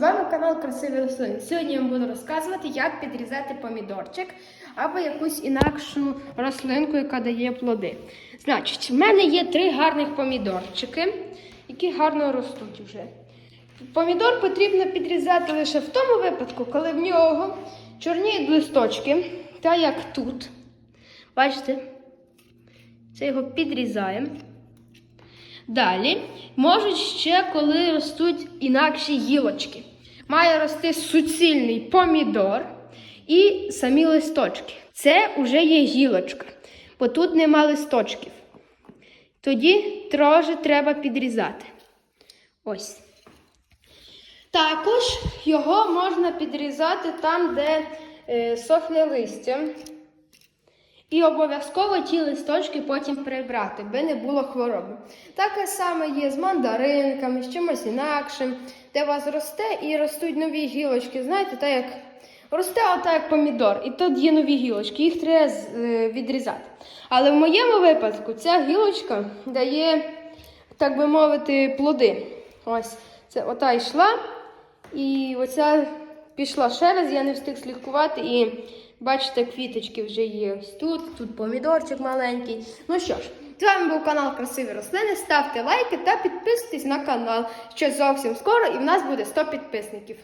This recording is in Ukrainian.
вами канал Красиві рослини. Сьогодні я вам буду розказувати, як підрізати помідорчик або якусь інакшу рослинку, яка дає плоди. Значить, в мене є три гарних помідорчики, які гарно ростуть вже. Помідор потрібно підрізати лише в тому випадку, коли в нього чорніють листочки, та як тут. Бачите? Це його підрізаємо. Далі можуть ще, коли ростуть інакші гілочки. Має рости суцільний помідор і самі листочки. Це вже є гілочка, бо тут нема листочків. Тоді трошки треба підрізати. Ось. Також його можна підрізати там, де е, сохне листя. І обов'язково ті листочки потім прибрати, би не було хвороби. Таке саме є з мандаринками, з чимось інакшим, де у вас росте і ростуть нові гілочки. Знаєте, так як росте отак як помідор, і тут є нові гілочки, їх треба е, відрізати. Але в моєму випадку ця гілочка дає, так би мовити, плоди. Ось це ота йшла, і оця пішла ще раз, я не встиг слідкувати і бачите, квіточки вже є ось тут, тут помідорчик маленький. Ну що ж, з вами був канал Красиві рослини. Ставте лайки та підписуйтесь на канал. Ще зовсім скоро і в нас буде 100 підписників.